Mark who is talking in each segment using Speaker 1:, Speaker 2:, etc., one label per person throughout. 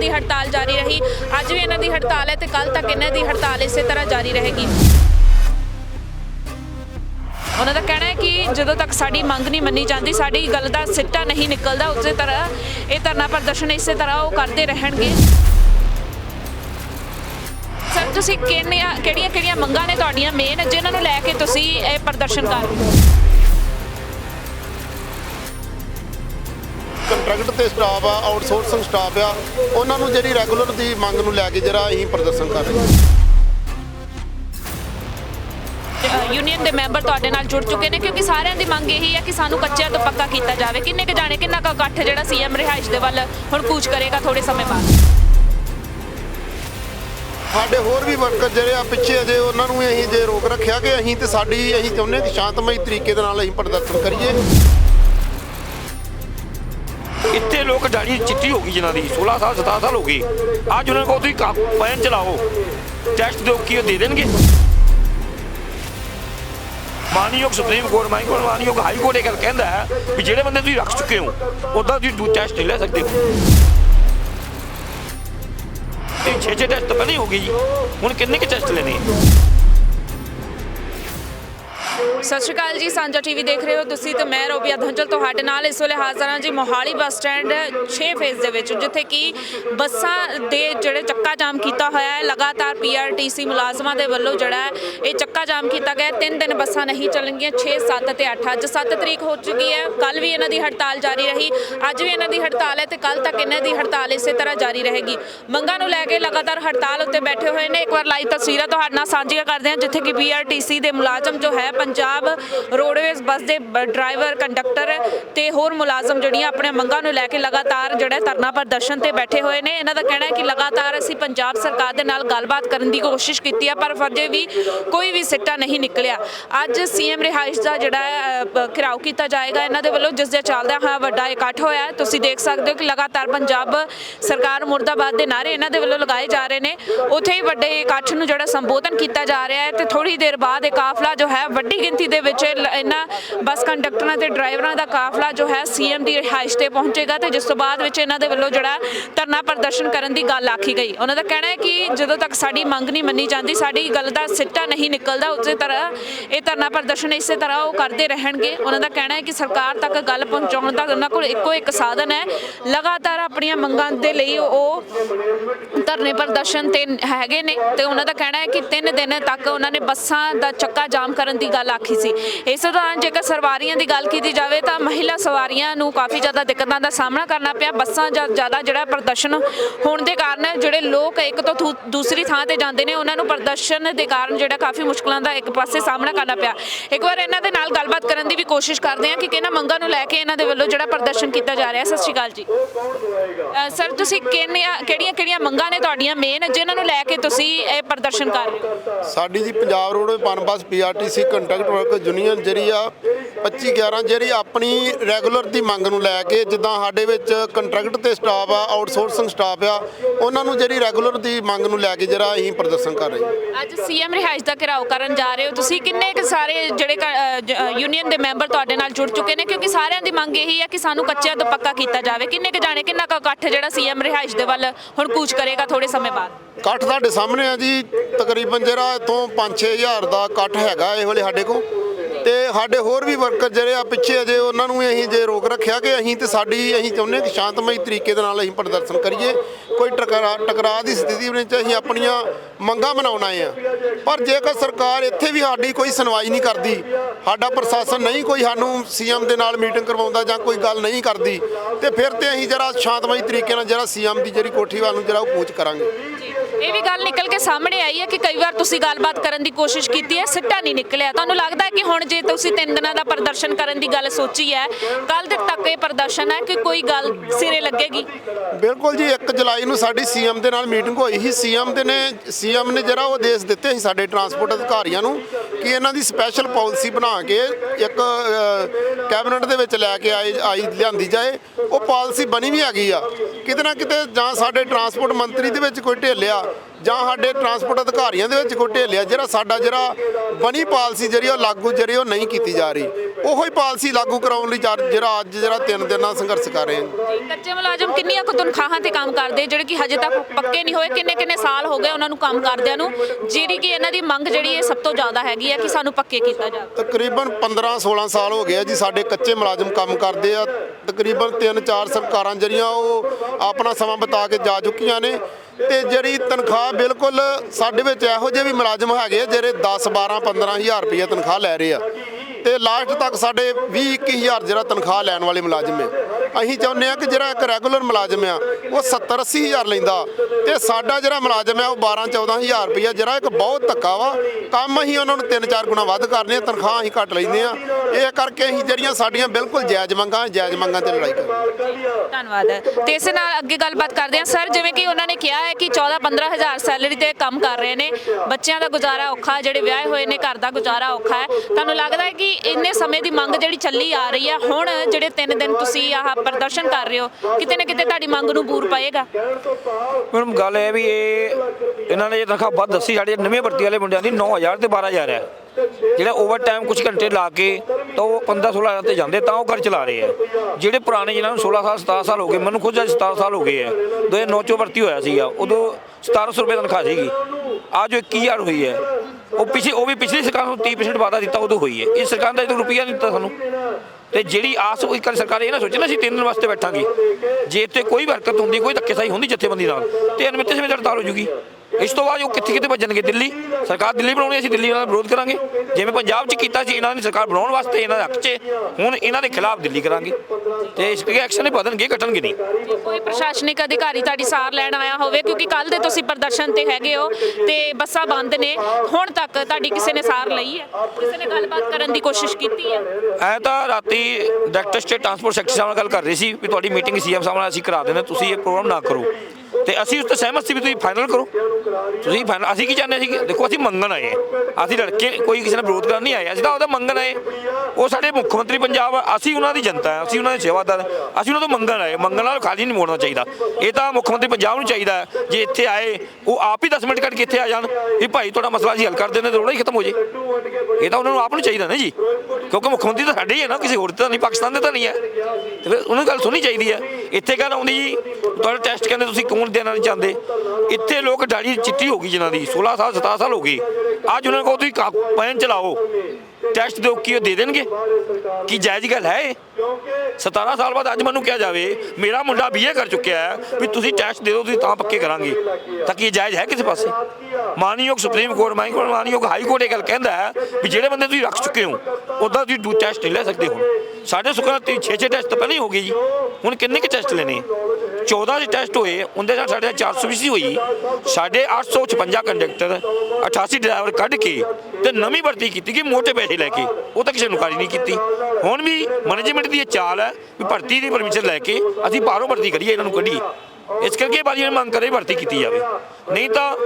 Speaker 1: ਦੀ ਹੜਤਾਲ ਜਾਰੀ ਰਹੀ। ਅੱਜ ਵੀ ਇਹਨਾਂ ਦੀ ਹੜਤਾਲ ਹੈ ਤੇ ਕੱਲ ਤੱਕ ਇਹਨਾਂ ਦੀ ਹੜਤਾਲ ਇਸੇ ਤਰ੍ਹਾਂ ਜਾਰੀ ਰਹੇਗੀ। ਉਹਨਾਂ ਦਾ ਕਹਿਣਾ ਹੈ ਕਿ ਜਦੋਂ ਤੱਕ ਸਾਡੀ ਮੰਗ ਨਹੀਂ ਮੰਨੀ ਜਾਂਦੀ, ਸਾਡੀ ਗੱਲ ਦਾ ਸਿੱਟਾ ਨਹੀਂ ਨਿਕਲਦਾ, ਉਸੇ ਤਰ੍ਹਾਂ ਇਹ ਧਰਨਾ ਪ੍ਰਦਰਸ਼ਨ ਇਸੇ ਤਰ੍ਹਾਂ ਉਹ ਕਰਦੇ ਰਹਿਣਗੇ। ਸਰ, ਤੁਸੀਂ ਕਿਹੜੀਆਂ ਕਿਹੜੀਆਂ ਮੰਗਾਂ ਨੇ ਤੁਹਾਡੀਆਂ ਮੇਨ ਜਿਨ੍ਹਾਂ ਨੂੰ ਲੈ ਕੇ ਤੁਸੀਂ ਇਹ ਪ੍ਰਦਰਸ਼ਨ ਕਰ ਰਹੇ ਹੋ?
Speaker 2: ਕੰਟਰੈਕਟ ਤੇ ਸਟਾਫ ਆ ਆਊਟਸੋਰਸਿੰਗ ਸਟਾਫ ਆ ਉਹਨਾਂ ਨੂੰ ਜਿਹੜੀ ਰੈਗੂਲਰ ਦੀ ਮੰਗ ਨੂੰ ਲੈ ਕੇ ਜਿਹੜਾ ਅਸੀਂ ਪ੍ਰਦਰਸ਼ਨ ਕਰ ਰਹੇ ਹਾਂ।
Speaker 1: ਯੂਨੀਅਨ ਦੇ ਮੈਂਬਰ ਤੁਹਾਡੇ ਨਾਲ ਜੁੜ ਚੁੱਕੇ ਨੇ ਕਿਉਂਕਿ ਸਾਰਿਆਂ ਦੀ ਮੰਗ ਇਹੀ ਹੈ ਕਿ ਸਾਨੂੰ ਕੱਚਿਆਂ ਤੋਂ ਪੱਕਾ ਕੀਤਾ ਜਾਵੇ। ਕਿੰਨੇ ਕੁ ਜਾਣੇ ਕਿੰਨਾ ਕੁ ਇਕੱਠ ਜਿਹੜਾ ਸੀਐਮ ਰਿਹਾਇਸ਼ ਦੇ ਵੱਲ ਹੁਣ ਕੂਚ ਕਰੇਗਾ ਥੋੜੇ ਸਮੇਂ ਬਾਅਦ?
Speaker 2: ਸਾਡੇ ਹੋਰ ਵੀ ਵਰਕਰ ਜਿਹੜੇ ਆ ਪਿੱਛੇ ਅਜੇ ਉਹਨਾਂ ਨੂੰ ਅਸੀਂ ਜੇ ਰੋਕ ਰੱਖਿਆ ਕਿ ਅਸੀਂ ਤੇ ਸਾਡੀ ਅਸੀਂ ਚਾਹੁੰਦੇ ਕਿ ਸ਼ਾਂਤਮਈ ਤਰੀਕੇ ਦੇ ਨਾਲ ਅਸੀਂ ਪ੍ਰਦਰਸ਼ਨ ਕਰੀਏ।
Speaker 3: ਇੱਥੇ ਲੋਕ ਦਾੜੀ ਚਿੱਟੀ ਹੋ ਗਈ ਜਿਨ੍ਹਾਂ ਦੀ 16 ਸਾਲ 17 ਸਾਲ ਹੋ ਗਈ ਅੱਜ ਉਹਨਾਂ ਕੋਲ ਤੁਸੀਂ ਪੈਨ ਚਲਾਓ। ਟੈਸਟ ਦਿਓ ਕੀ ਉਹ ਦੇ ਦੇਣਗੇ। ਮਾਨਯੋਗ ਸੁਪਰੀਮ ਕੋਰਟ, ਮਾਨਯੋਗ ਮਾਨਯੋਗ ਹਾਈ ਕੋਰਟ ਇਹ ਗੱਲ ਕਹਿੰਦਾ ਹੈ ਵੀ ਜਿਹੜੇ ਬੰਦੇ ਤੁਸੀਂ ਰੱਖ ਚੁੱਕੇ ਹੋ ਉਹਦਾ ਤੁਸੀਂ ਦੂ ਟੈਸਟ ਨਹੀਂ ਲੈ ਸਕਦੇ। ਹੋ ਇਹ ਛੇ ਛੇ ਟੈਸਟ ਤਾਂ ਪਹਿਲਾਂ ਹੀ ਹੋ ਗਏ ਜੀ। ਹੁਣ ਕਿੰਨੇ ਕੁ ਟੈਸਟ ਲੈਣੇ?
Speaker 1: ਸਤਿ ਸ਼੍ਰੀ ਅਕਾਲ ਜੀ, ਸਾਂਝਾ ਟੀਵੀ ਦੇਖ ਰਹੇ ਹੋ ਤੁਸੀਂ ਤੇ ਮੈਂ ਰੋਬੀਆ ਧੰਜਲ ਤੁਹਾਡੇ ਨਾਲ ਇਸ ਵੇਲੇ ਹਾਜ਼ਰ ਹਾਂ ਜੀ, ਮੋਹਾਲੀ ਬੱਸ ਸਟੈਂਡ 6 ਫੇਜ਼ ਦੇ ਵਿੱਚ, ਜਿੱਥੇ ਕਿ ਬੱਸਾਂ ਦੇ ਜਿਹੜੇ ਚੱਕਾ ਜਾਮ ਕੀਤਾ ਹੋਇਆ ਹੈ, ਲਗਾਤਾਰ ਪੀਆਰਟੀਸੀ ਮੁਲਾਜ਼ਮਾਂ ਦੇ ਵੱਲੋਂ ਜਿਹੜਾ ਹੈ, ਇਹ ਚੱਕਾ ਜਾਮ ਕੀਤਾ ਗਿਆ ਤਿੰਨ ਦਿਨ ਬੱਸਾਂ ਨਹੀਂ ਚੱਲਣਗੀਆਂ 6 7 ਤੇ 8 ਅੱਜ 7 ਤਰੀਕ ਹੋ ਚੁੱਕੀ ਹੈ ਕੱਲ ਵੀ ਇਹਨਾਂ ਦੀ ਹੜਤਾਲ ਜਾਰੀ ਰਹੀ, ਅੱਜ ਵੀ ਇਹਨਾਂ ਦੀ ਹੜਤਾਲ ਹੈ ਤੇ ਕੱਲ ਤੱਕ ਇਹਨਾਂ ਦੀ ਹੜਤਾਲ ਇਸੇ ਤਰ੍ਹਾਂ ਜਾਰੀ ਰਹੇਗੀ। ਮੰਗਾਂ ਨੂੰ ਲੈ ਕੇ ਲਗਾਤਾਰ ਹੜਤਾਲ ਉੱਤੇ ਬੈਠੇ ਹੋਏ ਨੇ, ਇੱਕ ਵਾਰ ਲਾਈਵ ਤਸਵੀਰਾਂ ਤੁਹਾਡੇ ਨਾਲ ਸਾਂਝੀਆਂ ਕਰਦੇ ਹਾਂ, ਜਿੱਥੇ ਕਿ ਪੀਆਰਟੀਸੀ ਦੇ ਮੁਲਾਜ਼ਮ ਜੋ ਹੈ ਪੰਜਾਬ ਰੋਡਵੇਜ਼ ਬੱਸ ਦੇ ਬ- ਡਰਾਈਵਰ, ਕੰਡਕਟਰ ਤੇ ਹੋਰ ਮੁਲਾਜ਼ਮ ਜਿਹੜੀਆਂ ਆਪਣੇ ਮੰਗਾਂ ਨੂੰ ਲੈ ਕੇ ਲਗਾਤਾਰ ਜਿਹੜਾ ਧਰਨਾ ਪ੍ਰਦਰਸ਼ਨ ਤੇ ਬੈਠੇ ਹੋਏ ਨੇ। ਇਹਨਾਂ ਦਾ ਕਹਿਣਾ ਹੈ ਕਿ ਲਗਾਤਾਰ ਅਸੀਂ ਪੰਜਾਬ ਸਰਕਾਰ ਦੇ ਨਾਲ ਗੱਲਬਾਤ ਕਰਨ ਦੀ ਕੋਸ਼ਿਸ਼ ਕੀਤੀ ਹੈ ਪਰ ਫਰਜੇ ਵੀ ਕੋਈ ਵੀ ਸਿੱਟਾ ਨਹੀਂ ਨਿਕਲਿਆ। ਅੱਜ ਸੀਐਮ ਰਿਹਾਇਸ਼ ਦਾ ਜਿਹੜਾ ਘਿਰਾਓ ਕੀਤਾ ਜਾਏਗਾ ਇਹਨਾਂ ਦੇ ਵੱਲੋਂ, ਜਿਸ ਦੇ ਚੱਲਦਿਆਂ ਹਾਂ ਵੱਡਾ ਇਕੱਠ ਹੋਇਆ ਹੈ। ਤੁਸੀਂ ਦੇਖ ਸਕਦੇ ਹੋ ਕਿ ਲਗਾਤਾਰ ਪੰਜਾਬ ਸਰਕਾਰ ਮੁਰਦਾਬਾਦ ਦੇ ਨਾਰੇ ਇਹਨਾਂ ਦੇ ਵੱਲੋਂ ਲਗਾਏ ਜਾ ਰਹੇ ਨੇ। ਉੱਥੇ ਹੀ ਵੱਡੇ ਇਕੱਠ ਨੂੰ ਜਿਹੜਾ ਸੰਬੋਧਨ ਕੀਤਾ ਜਾ ਰਿਹਾ ਹੈ ਤੇ ਥੋੜੀ ਦੇਰ ਬਾਅਦ ਇਹ ਕਾਫਲਾ ਜੋ ਹੈ, ਵੱਡੀ ਗਿਣਤੀ ਦੇ ਵਿੱਚ ਇਹਨਾਂ ਬੱਸ ਕੰਡਕਟਰਾਂ ਤੇ ਡਰਾਈਵਰਾਂ ਦਾ ਕਾਫਲਾ ਜੋ ਹੈ ਸੀਐਮ ਦੀ ਰਿਹਾਇਸ਼ ਤੇ ਪਹੁੰਚੇਗਾ ਤੇ ਜਿਸ ਤੋਂ ਬਾਅਦ ਵਿੱਚ ਇਹਨਾਂ ਦੇ ਵੱਲੋਂ ਜਿਹੜਾ ਧਰਨਾ ਪ੍ਰਦਰਸ਼ਨ ਕਰਨ ਦੀ ਗੱਲ ਆਖੀ ਗਈ। ਉਹਨਾਂ ਦਾ ਕਹਿਣਾ ਹੈ ਕਿ ਜਦੋਂ ਤੱਕ ਸਾਡੀ ਮੰਗ ਨਹੀਂ ਮੰਨੀ ਜਾਂਦੀ, ਸਾਡੀ ਗੱਲ ਦਾ ਸਿੱਟਾ ਨਹੀਂ ਨਿਕਲਦਾ, ਉਸੇ ਤਰ੍ਹਾਂ ਇਹ ਧਰਨਾ ਪ੍ਰਦਰਸ਼ਨ ਇਸੇ ਤਰ੍ਹਾਂ ਉਹ ਕਰਦੇ ਰਹਿਣਗੇ। ਉਹਨਾਂ ਦਾ ਕਹਿਣਾ ਹੈ ਕਿ ਸਰਕਾਰ ਤੱਕ ਗੱਲ ਪਹੁੰਚਾਉਣ ਦਾ ਉਹਨਾਂ ਕੋਲ ਇੱਕੋ ਇੱਕ ਸਾਧਨ ਹੈ। ਲਗਾਤਾਰ ਆਪਣੀਆਂ ਮੰਗਾਂ ਦੇ ਲਈ ਉਹ ਧਰਨੇ ਪ੍ਰਦਰਸ਼ਨ ਤੇ ਹੈਗੇ ਨੇ ਤੇ ਉਹਨਾਂ ਦਾ ਕਹਿਣਾ ਹੈ ਕਿ 3 ਦਿਨ ਤੱਕ ਉਹਨਾਂ ਨੇ ਬੱਸਾਂ ਦਾ ਚੱਕਾ ਜਾਮ ਕਰਨ ਦੀ ਗੱਲ ਆਖੀ ਸੀ। ਇਸ ਦੌਰਾਨ ਜੇਕਰ ਸਵਾਰੀਆਂ ਦੀ ਗੱਲ ਕੀਤੀ ਜਾਵੇ ਤਾਂ ਮਹਿਲਾ ਸਵਾਰੀਆਂ ਨੂੰ ਕਾਫੀ ਜ਼ਿਆਦਾ ਦਿੱਕਤਾਂ ਦਾ ਸਾਹਮਣਾ ਕਰਨਾ ਪਿਆ। ਬੱਸਾਂ ਜ਼ਿਆਦਾ ਜਿਹੜਾ ਪ੍ਰਦਰਸ਼ਨ ਹੋਣ ਦੇ ਕਾਰਨ ਜਿਹੜੇ ਲੋਕ ਇੱਕ ਤੋਂ ਦੂਸਰੀ ਥਾਂ ਤੇ ਜਾਂਦੇ ਨੇ, ਉਹਨਾਂ ਨੂੰ ਪ੍ਰਦਰਸ਼ਨ ਦੇ ਕਾਰਨ ਜਿਹੜਾ ਕਾਫੀ ਮੁਸ਼ਕਲਾਂ ਦਾ ਇੱਕ ਪਾਸੇ ਸਾਹਮਣਾ ਕਰਨਾ ਪਿਆ। ਇੱਕ ਵਾਰ ਇਹਨਾਂ ਦੇ ਨਾਲ ਗੱਲਬਾਤ ਕਰਨ ਦੀ ਵੀ ਕੋਸ਼ਿਸ਼ ਕਰਦੇ ਹਾਂ ਕਿ ਕਿਹਨਾਂ ਮੰਗਾਂ ਨੂੰ ਲੈ ਕੇ ਇਹਨਾਂ ਦੇ ਵੱਲੋਂ ਜਿਹੜਾ ਪ੍ਰਦਰਸ਼ਨ ਕੀਤਾ ਜਾ ਰਿਹਾ। ਸਤਿ ਸ਼੍ਰੀ ਅਕਾਲ ਜੀ। ਸਰ, ਤੁਸੀਂ ਕਿਹੜੀਆਂ ਕਿਹੜੀਆਂ ਕਿਹੜੀਆਂ ਮੰਗਾਂ ਨੇ ਤੁਹਾਡੀਆਂ ਮੇਨ ਜਿਨ੍ਹਾਂ ਨੂੰ ਲੈ ਕੇ ਤੁਸੀਂ ਇਹ ਪ੍ਰਦਰਸ਼ਨ ਕਰ ਰਹੇ ਹੋ?
Speaker 2: ਸਾਡੀ ਜੀ Punjab road Punbus PRTC contract worker union ਜਿਹੜੀ ਆ 25 11 ਜਿਹੜੀ ਆਪਣੀ ਰੈਗੂਲਰ ਦੀ ਮੰਗ ਨੂੰ ਲੈ ਕੇ ਜਿੱਦਾਂ ਸਾਡੇ ਵਿੱਚ ਕੰਟਰੈਕਟ ਤੇ ਸਟਾਫ ਆ ਆਊਟਸੋਰਸਿੰਗ ਸਟਾਫ ਆ ਉਹਨਾਂ ਨੂੰ ਜਿਹੜੀ ਰੈਗੂਲਰ ਦੀ ਮੰਗ ਨੂੰ ਲੈ ਕੇ ਜਿਹੜਾ ਅਸੀਂ ਪ੍ਰਦਰਸ਼ਨ ਕਰ ਰਹੇ ਹਾਂ।
Speaker 1: ਅੱਜ ਸੀਐਮ ਰਿਹਾਇਸ਼ ਦਾ ਘਿਰਾਓ ਕਰਨ ਜਾ ਰਹੇ ਹੋ। ਤੁਸੀਂ ਕਿੰਨੇ ਕੁ ਸਾਰੇ ਜਿਹੜੇ ਯੂਨੀਅਨ ਦੇ ਮੈਂਬਰ ਤੁਹਾਡੇ ਨਾਲ ਜੁੜ ਚੁੱਕੇ ਨੇ? ਕਿਉਂਕਿ ਸਾਰਿਆਂ ਦੀ ਮੰਗ ਇਹੀ ਹੈ ਕਿ ਸਾਨੂੰ ਕੱਚਿਆਂ ਤੋਂ ਪੱਕਾ ਕੀਤਾ ਜਾਵੇ। ਕਿੰਨੇ ਕੁ ਜਾਣੇ ਕਿੰਨਾ ਕੁ ਇਕੱਠ ਜਿਹੜਾ ਸੀਐਮ ਰਿਹਾਇਸ਼ ਦੇ ਵੱਲ ਹੁਣ ਕੂਚ ਕਰੇਗਾ ਥੋੜੇ ਸਮੇਂ ਬਾਅਦ?
Speaker 2: ਇਕੱਠ ਤੁਹਾਡੇ ਸਾਹਮਣੇ ਆ ਜੀ। ਤਕਰੀਬਨ ਜਿਹੜਾ ਇਥੋਂ 5-6000 ਦਾ ਇਕੱਠ ਹੈਗਾ ਇਹ ਵੇਲੇ ਸਾਡੇ ਕੋਲ ਤੇ ਸਾਡੇ ਹੋਰ ਵੀ ਵਰਕਰ ਜਿਹੜੇ ਆ ਪਿੱਛੇ ਅਜੇ ਉਹਨਾਂ ਨੂੰ ਵੀ ਅਸੀਂ ਜੇ ਰੋਕ ਰੱਖਿਆ ਕਿ ਅਸੀਂ ਤੇ ਸਾਡੀ ਅਸੀਂ ਚਾਹੁੰਦੇ ਹਾਂ ਕਿ ਸ਼ਾਂਤਮਈ ਤਰੀਕੇ ਦੇ ਨਾਲ ਅਸੀਂ ਪ੍ਰਦਰਸ਼ਨ ਕਰੀਏ। ਕੋਈ ਟਕਰਾ ਟਕਰਾਅ ਦੀ ਸਥਿਤੀ ਵਿੱਚ ਅਸੀਂ ਆਪਣੀਆਂ ਮੰਗਾਂ ਮਨਾਉਣ ਆਏ ਆ ਪਰ ਜੇਕਰ ਸਰਕਾਰ ਇੱਥੇ ਵੀ ਸਾਡੀ ਕੋਈ ਸੁਣਵਾਈ ਨਹੀਂ ਕਰਦੀ, ਸਾਡਾ ਪ੍ਰਸ਼ਾਸਨ ਨਹੀਂ ਕੋਈ ਸਾਨੂੰ ਸੀਐਮ ਦੇ ਨਾਲ ਮੀਟਿੰਗ ਕਰਵਾਉਂਦਾ ਜਾਂ ਕੋਈ ਗੱਲ ਨਹੀਂ ਕਰਦੀ, ਤੇ ਫਿਰ ਤੇ ਅਸੀਂ ਜਿਹੜਾ ਸ਼ਾਂਤਮਈ ਤਰੀਕੇ ਨਾਲ ਜਿਹੜਾ ਸੀਐਮ ਦੀ ਜਿਹੜੀ ਕੋਠੀ ਵੱਲ ਨੂੰ ਜਿਹੜਾ ਉਹ ਕੂਚ ਕਰਾਂਗੇ।
Speaker 1: ਇਹ ਵੀ ਗੱਲ ਨਿਕਲ ਕੇ ਸਾਹਮਣੇ ਆਈ ਹੈ ਕਿ ਕਈ ਵਾਰ ਤੁਸੀਂ ਗੱਲਬਾਤ ਕਰਨ ਦੀ ਕੋਸ਼ਿਸ਼ ਕੀਤੀ ਹੈ, ਸਿੱਟਾ ਨਹੀਂ ਨਿਕਲਿਆ। ਤੁਹਾਨੂੰ ਲੱਗਦਾ ਹੈ ਕਿ ਹੁਣ ਜੇ ਤੁਸੀਂ ਤਿੰਨ ਦਿਨਾਂ ਦਾ ਪ੍ਰਦਰਸ਼ਨ ਕਰਨ ਦੀ ਗੱਲ ਸੋਚੀ ਹੈ ਕੱਲ ਦੇ ਤੱਕ ਇਹ ਪ੍ਰਦਰਸ਼ਨ ਹੈ ਕਿ ਕੋਈ ਗੱਲ ਸਿਰੇ ਲੱਗੇਗੀ?
Speaker 2: ਬਿਲਕੁਲ ਜੀ 1 ਜੁਲਾਈ ਨੂੰ ਸਾਡੀ ਸੀਐਮ ਦੇ ਨਾਲ ਮੀਟਿੰਗ ਹੋਈ ਸੀ। ਸੀਐਮ ਦੇ ਨੇ, ਸੀਐਮ ਨੇ ਜਿਹੜਾ ਉਹ ਆਦੇਸ਼ ਦਿੱਤੇ ਸੀ ਸਾਡੇ ਟਰਾਂਸਪੋਰਟ ਅਧਿਕਾਰੀਆਂ ਨੂੰ ਕਿ ਇਹਨਾਂ ਦੀ ਸਪੈਸ਼ਲ ਪਾਲਿਸੀ ਬਣਾ ਕੇ ਇੱਕ ਕੈਬਨਿਟ ਦੇ ਵਿੱਚ ਲੈ ਕੇ ਆਈ ਆਈ, ਲਿਆਂਦੀ ਜਾਏ। ਉਹ ਪਾਲਿਸੀ ਬਣੀ ਵੀ ਹੈਗੀ ਆ। ਕਿਤੇ ਨਾ ਕਿਤੇ ਜਾਂ ਸਾਡੇ ਟਰਾਂਸਪੋਰਟ ਮੰਤਰੀ ਦੇ ਵਿੱਚ ਕੋਈ ਢਿੱਲ ਜਾਂ ਸਾਡੇ ਟਰਾਂਸਪੋਰਟ ਅਧਿਕਾਰੀਆਂ ਦੇ ਵਿੱਚ ਕੋਈ ਢਿੱਲ ਆ ਜਿਹੜਾ ਸਾਡਾ ਜਿਹੜਾ ਬਣੀ ਪਾਲਿਸੀ ਜਿਹੜੀ ਉਹ ਲਾਗੂ ਜਿਹੜੀ ਉਹ ਨਹੀਂ ਕੀਤੀ ਜਾ ਰਹੀ। ਉਹੋ ਹੀ ਪਾਲਿਸੀ ਲਾਗੂ ਕਰਾਉਣ ਲਈ ਜਿਹੜਾ ਅੱਜ ਜਿਹੜਾ ਤਿੰਨ ਦਿਨਾਂ ਸੰਘਰਸ਼ ਕਰ ਰਹੇ ਹਾਂ
Speaker 1: ਕੱਚੇ ਮੁਲਾਜ਼ਮ ਕਿੰਨੀਆਂ ਕੁ ਤਨਖਾਹਾਂ ਤੇ ਕੰਮ ਕਰਦੇ? ਜਿਹੜੇ ਕਿ ਹਜੇ ਤੱਕ ਪੱਕੇ ਨਹੀਂ ਹੋਏ ਕਿੰਨੇ ਕਿੰਨੇ ਸਾਲ ਹੋ ਗਏ ਉਹਨਾਂ ਨੂੰ ਕੰਮ ਕਰਦਿਆਂ ਨੂੰ? ਜਿਹੜੀ ਕਿ ਇਹਨਾਂ ਦੀ ਮੰਗ ਜਿਹੜੀ ਹੈ ਸਭ ਤੋਂ ਜ਼ਿਆਦਾ ਹੈਗੀ ਹੈ ਕਿ ਸਾਨੂੰ ਪੱਕੇ ਕੀਤਾ ਜਾਵੇ।
Speaker 2: ਤਕਰੀਬਨ 15 16 ਸਾਲ ਹੋ ਗਏ ਜੀ ਸਾਡੇ ਕੱਚੇ ਮੁਲਾਜ਼ਮ ਕੰਮ ਕਰਦੇ ਆ। ਤਕਰੀਬਨ 3-4 ਸਰਕਾਰਾਂ ਜਿਹੜੀਆਂ ਉਹ ਆਪਣਾ ਸਮਾਂ ਬਿਤਾ ਕੇ ਜਾ ਚੁੱਕੀਆਂ ਨੇ। ਤੇ ਜਿਹੜੀ ਤਨਖਾਹ ਬਿਲਕੁਲ ਸਾਡੇ ਵਿੱਚ ਇਹੋ ਜਿਹੇ ਵੀ ਮੁਲਾਜ਼ਮ ਹੈਗੇ ਆ ਜਿਹੜੇ 10 12 15000 ਰੁਪਏ ਤਨਖਾਹ ਲੈ ਰਹੇ ਆ। ਤੇ ਲਾਸਟ ਤੱਕ ਸਾਡੇ 20 21000 ਜਿਹੜਾ ਤਨਖਾਹ ਲੈਣ ਵਾਲੇ ਮੁਲਾਜ਼ਮ ਹੈ ਅਸੀਂ ਚਾਹੁੰਦੇ ਆ ਕਿ ਜਿਹੜਾ ਇੱਕ ਰੈਗੂਲਰ ਮੁਲਾਜ਼ਮ ਆ, ਉਹ 70 80000 ਲੈਂਦਾ। ਤੇ ਸਾਡਾ ਜਿਹੜਾ ਮੁਲਾਜ਼ਮ ਆ, ਉਹ 12 14000 ਰੁਪਏ ਜਿਹੜਾ ਇੱਕ ਬਹੁਤ ਧੱਕਾ ਵਾ। ਕੰਮ ਅਸੀਂ ਉਹਨਾਂ ਨੂੰ 3-4 ਗੁਣਾ ਵੱਧ ਕਰਨੇ ਆ, ਤਨਖਾਹ ਅਸੀਂ ਘੱਟ ਲੈਂਦੇ ਆ। ਇਹ ਕਰਕੇ ਅਸੀਂ ਜਿਹੜੀਆਂ ਸਾਡੀਆਂ ਬਿਲਕੁਲ ਜਾਇਜ਼ ਮੰਗਾਂ ਜਾਇਜ਼ ਮੰਗਾਂ ਤੇ ਲੜਾਈ ਕਰਦੇ
Speaker 1: ਧੰਨਵਾਦ ਤੇ ਇਸ ਨਾਲ ਅੱਗੇ ਗੱਲਬਾਤ ਕਰਦੇ ਹਾਂ। ਸਰ, ਜਿਵੇਂ ਕਿ ਉਹਨਾਂ ਨੇ ਕਿਹਾ ਹੈ ਕਿ 14 ਹਜ਼ਾਰ ਸੈਲਰੀ ਤੇ ਕੰਮ ਕਰ ਰਹੇ ਨੇ। ਬੱਚਿਆਂ ਦਾ ਗੁਜ਼ਾਰਾ ਔਖਾ, ਜਿਹੜੇ ਵਿਆਹੇ ਹੋਏ ਨੇ, ਘਰ ਦਾ ਗੁਜ਼ਾਰਾ ਔਖਾ ਹੈ। ਤੁਹਾਨੂੰ ਲੱਗਦਾ ਹੈ ਕਿ ਇੰਨੇ ਸਮੇਂ ਦੀ ਮੰਗ ਜਿਹੜੀ ਚੱਲੀ ਆ ਰਹੀ ਹੈ, ਹੁਣ ਜਿਹੜੇ 3 ਦਿਨ ਤੁਸੀਂ ਆਹ ਪ੍ਰਦਰਸ਼ਨ ਕਰ ਰਹੇ ਹੋ? ਕਿਤੇ ਨਾ ਕਿਤੇ ਤੁਹਾਡੀ ਮੰਗ ਨੂੰ ਬੂਰ ਪਏਗਾ?
Speaker 3: ਮੈਡਮ, ਗੱਲ ਇਹ ਵੀ ਇਹ ਇਹਨਾਂ ਨੇ ਤਨਖਾਹ ਵੱਧ ਦੱਸੀ, ਸਾਡੇ ਨਵੇਂ ਭਰਤੀ ਵਾਲੇ ਮੁੰਡਿਆਂ ਦੀ 9000 ਤੇ 12000 ਹੈ। ਜਿਹੜਾ ਓਵਰ ਟਾਈਮ ਕੁਝ ਘੰਟੇ ਲਾ ਕੇ ਤਾਂ ਉਹ 15 16000 ਤੇ ਜਾਂਦੇ, ਤਾਂ ਉਹ ਘਰ ਚਲਾ ਰਹੇ ਆ ਜਿਹੜੇ ਪੁਰਾਣੇ ਜਿਹਨਾਂ ਨੂੰ 16 ਸਾਲ 17 ਸਾਲ ਹੋ ਗਏ, ਮੈਨੂੰ ਖੁਦ ਅੱਜ 17 ਸਾਲ ਹੋ ਗਏ ਆ 2009 ਚੋਂ ਭਰਤੀ ਹੋਇਆ ਸੀਗਾ, ਉਦੋਂ 1700 ਰੁਪਏ ਤਨਖਾਹ ਸੀਗੀ। ਅੱਜ ਉਹ 21000 ਹੋਈ ਹੈ। ਉਹ ਪਿਛੇ, ਉਹ ਵੀ ਪਿਛਲੀ ਸਰਕਾਰ ਨੂੰ 30% ਵਾਅਦਾ ਦਿੱਤਾ, ਉਦੋਂ ਹੋਈ ਹੈ। ਇਸ ਸਰਕਾਰ ਦਾ ਇਹ ਰੁਪਈਆ ਨਹੀਂ ਦਿੱਤਾ ਸਾਨੂੰ। ਤੇ ਜਿਹੜੀ ਆਸ ਕੋਈ ਇੱਕ ਸਰਕਾਰ ਇਹ ਨਾ ਸੋਚੇ ਨਾ, ਅਸੀਂ ਤਿੰਨ ਦਿਨ ਵਾਸਤੇ ਬੈਠਾਂਗੇ। ਜੇ ਇੱਥੇ ਕੋਈ ਹਰਕਤ ਹੁੰਦੀ, ਕੋਈ ਧੱਕੇਸ਼ਾਹੀ ਹੁੰਦੀ ਜਥੇਬੰਦੀ ਨਾਲ, ਤੇ ਅਨਮਿੱਤੇ ਸਮੇਂ ਹੜਤਾਲ ਹੋ ਜੂਗੀ। ਇਸ ਤੋਂ ਬਾਅਦ ਉਹ ਕਿੱਥੇ ਕਿੱਥੇ ਭੱਜਣਗੇ? ਦਿੱਲੀ? ਸਰਕਾਰ ਦਿੱਲੀ ਬਣਾਉਣੀ ਅਸੀਂ ਦਿੱਲੀ ਨਾਲ ਵਿਰੋਧ ਕਰਾਂਗੇ। ਜਿਵੇਂ ਪੰਜਾਬ 'ਚ ਕੀਤਾ ਸੀ ਇਹਨਾਂ ਨੇ ਸਰਕਾਰ ਬਣਾਉਣ ਵਾਸਤੇ ਇਹਨਾਂ ਦੇ ਹੱਕ 'ਚ ਹੁਣ ਇਹਨਾਂ ਦੇ ਖਿਲਾਫ ਦਿੱਲੀ ਕਰਾਂਗੇ। ਤੇ ਇਸ ਕਰਕੇ ਐਕਸ਼ਨ ਨਹੀਂ ਵਧਣਗੇ ਘਟਣਗੇ ਨਹੀਂ।
Speaker 1: ਕੋਈ ਪ੍ਰਸ਼ਾਸਨਿਕ ਅਧਿਕਾਰੀ ਤੁਹਾਡੀ ਸਾਰ ਲੈਣ ਆਇਆ ਹੋਵੇ ਕਿਉਂਕਿ ਕੱਲ ਦੇ ਤੁਸੀਂ ਪ੍ਰਦਰਸ਼ਨ ਤੇ ਹੈਗੇ ਹੋ ਤੇ ਬੱਸਾਂ ਬੰਦ ਨੇ। ਹੁਣ ਤੱਕ ਤੁਹਾਡੀ ਕਿਸੇ ਨੇ ਸਾਰ ਲਈ ਹੈ? ਕਿਸੇ ਨੇ ਗੱਲਬਾਤ ਕਰਨ ਦੀ ਕੋਸ਼ਿਸ਼ ਕੀਤੀ ਹੈ?
Speaker 3: ਐ ਤਾਂ ਰਾਤੀ ਡਾਇਰੈਕਟਰ ਸਟੇਟ ਟਰਾਂਸਪੋਰਟ ਸੈਕਟਰੀ ਸਾਹਿਬ ਨਾਲ ਗੱਲ ਕਰ ਰਹੀ ਸੀ ਵੀ ਤੁਹਾਡੀ ਮੀਟਿੰਗ ਸੀਐਮ ਸਾਹਿਬ ਨਾਲ ਅਸੀਂ ਕਰਾ ਦੇਣਾ ਤੁਸੀਂ ਇਹ ਪ੍ਰੋਗਰਾਮ ਨਾ ਕਰੋ। ਤੇ ਅਸੀਂ ਉਸ ਤੇ ਸਹਿਮਤ ਸੀ ਵੀ ਤੁਸੀਂ ਫਾਈਨਲ ਕਰੋ। ਤੁਸੀਂ ਫਾਈਨਲ ਅਸੀਂ ਕੀ ਚਾਹੁੰਦੇ ਸੀ ਦੇਖੋ, ਅਸੀਂ ਮੰਗਣ ਆਏ। ਅਸੀਂ ਲੜਕੇ, ਕੋਈ ਕਿਸੇ ਨਾਲ ਵਿਰੋਧ ਕਰਨ ਨਹੀਂ ਆਏ। ਅਸੀਂ ਤਾਂ ਉਹਦਾ ਮੰਗਣ ਆਏ। ਉਹ ਸਾਡੇ ਮੁੱਖ ਮੰਤਰੀ ਪੰਜਾਬ, ਅਸੀਂ ਉਹਨਾਂ ਦੀ ਜਨਤਾ ਹੈ, ਅਸੀਂ ਉਹਨਾਂ ਦੇ ਸੇਵਾਦਾਰ ਅਸੀਂ ਉਹਨਾਂ ਤੋਂ ਮੰਗਣ ਆਏ। ਮੰਗਣ ਨਾਲ ਖਾਲੀ ਨਹੀਂ ਮੋੜਨਾ ਚਾਹੀਦਾ। ਇਹ ਤਾਂ ਮੁੱਖ ਮੰਤਰੀ ਪੰਜਾਬ ਨੂੰ ਚਾਹੀਦਾ ਜੇ ਇੱਥੇ ਆਏ, ਉਹ ਆਪ ਹੀ 10 ਮਿੰਟ ਕੱਢ ਕੇ ਇੱਥੇ ਆ ਜਾਣ ਵੀ ਭਾਈ ਤੁਹਾਡਾ ਮਸਲਾ ਅਸੀਂ ਹੱਲ ਕਰ ਦਿੰਦੇ ਤੇ ਰੋੜਾ ਹੀ ਖਤਮ ਹੋ ਜੇ। ਇਹ ਤਾਂ ਉਹਨਾਂ ਨੂੰ ਆਪ ਨੂੰ ਚਾਹੀਦਾ ਨਾ ਜੀ। ਕਿਉਂਕਿ ਮੁੱਖ ਮੰਤਰੀ ਤਾਂ ਸਾਡੇ ਹੀ ਹੈ ਨਾ, ਕਿਸੇ ਹੋਰ ਤਾਂ ਨਹੀਂ, ਪਾਕਿਸਤਾਨ ਦੇ ਤਾਂ ਨਹੀਂ ਹੈ। ਤੇ ਫਿਰ ਉਹਨਾਂ ਦੀ ਗੱਲ ਸੁਣਨੀ ਚਾਹੀਦੀ ਹੈ। ਇੱਥੇ ਗੱਲ ਆਉਂਦੀ ਜੀ, ਤੁਹਾਡਾ ਟੈਸਟ ਕਹਿੰਦੇ ਤੁਸੀਂ ਕੌਣ ਦੇਣਾ ਨਹੀਂ ਚਾਹੁੰਦੇ ਇੱਥੇ ਲੋਕ ਦਾੜੀ ਚਿੱਟੀ ਹੋ ਗਈ ਜਿਨ੍ਹਾਂ ਦੀ 16 ਸਾਲ 17 ਸਾਲ ਹੋ ਗਏ। ਅੱਜ ਉਹਨਾਂ ਕੋਲ ਤੁਸੀਂ ਪੈਨ ਚਲਾਓ, ਟੈਸਟ ਦਿਓ, ਕੀ ਉਹ ਦੇ ਦੇਣਗੇ? ਕੀ ਜਾਇਜ਼ ਗੱਲ ਹੈ ਇਹ? 17 ਸਾਲ ਬਾਅਦ ਅੱਜ ਮੈਨੂੰ ਕਿਹਾ ਜਾਵੇ, ਮੇਰਾ ਮੁੰਡਾ ਬੀਏ ਕਰ ਚੁੱਕਿਆ ਹੈ ਵੀ ਤੁਸੀਂ ਟੈਸਟ ਦੇ ਦਿਓ, ਤੁਸੀਂ ਤਾਂ ਪੱਕੇ ਕਰਾਂਗੇ। ਤਾਂ ਕਿ ਇਹ ਜਾਇਜ਼ ਹੈ ਕਿਸੇ ਪਾਸੇ? ਮਾਨਯੋਗ ਸੁਪਰੀਮ ਕੋਰਟ ਮਾਨਯੋਗ ਮਾਨਯੋਗ ਹਾਈ ਕੋਰਟ ਇਹ ਗੱਲ ਕਹਿੰਦਾ ਹੈ ਵੀ ਜਿਹੜੇ ਬੰਦੇ ਤੁਸੀਂ ਰੱਖ ਚੁੱਕੇ ਹੋ ਉਹਦਾ ਤੁਸੀਂ ਦੂ ਟੈਸਟ ਨਹੀਂ ਲੈ ਸਕਦੇ ਹੁਣ। ਸਾਡੇ ਸੁਖਨਾ 6 6 ਟੈਸਟ ਤਾਂ ਪਹਿਲਾਂ ਹੀ ਹੋ ਗਏ ਜੀ। ਹੁਣ ਕਿੰਨੇ ਕੁ ਟੈਸਟ ਲੈਣੇ? 14 ਦੇ ਟੈਸਟ ਹੋਏ, ਉਹਦੇ ਨਾਲ ਸਾਡੇ 420 ਹੋਈ। ਸਾਡੇ 856 ਕੰਡਕਟਰ 88 ਡਰਾਈਵਰ ਕੱਢ ਕੇ ਤੇ ਨਵੀਂ ਭਰਤੀ ਕੀਤੀ ਕਿ ਮੋਟੇ ਪੈਸੇ ਲੈ ਕੇ। ਉਹ ਤਾਂ ਕਿਸੇ ਨੂੰ ਕਾਰੀ ਨਹੀਂ ਕੀਤੀ। ਹੁਣ ਵੀ ਮੈਨੇਜਮੈਂਟ ਦੀ ਇਹ ਚਾਲ ਹੈ ਵੀ ਭਰਤੀ ਦੀ ਪਰਮਿਸ਼ਨ ਲੈ ਕੇ ਅਸੀਂ ਬਾਹਰੋਂ ਭਰਤੀ ਕਰੀਏ, ਇਹਨਾਂ ਨੂੰ ਕੱਢੀਏ। ਇਸ ਕਰਕੇ ਬਾਜੀ ਨੇ ਮੰਗ ਕਰੇ ਭਰਤੀ ਕੀਤੀ ਜਾਵੇ। ਨਹੀਂ ਤਾਂ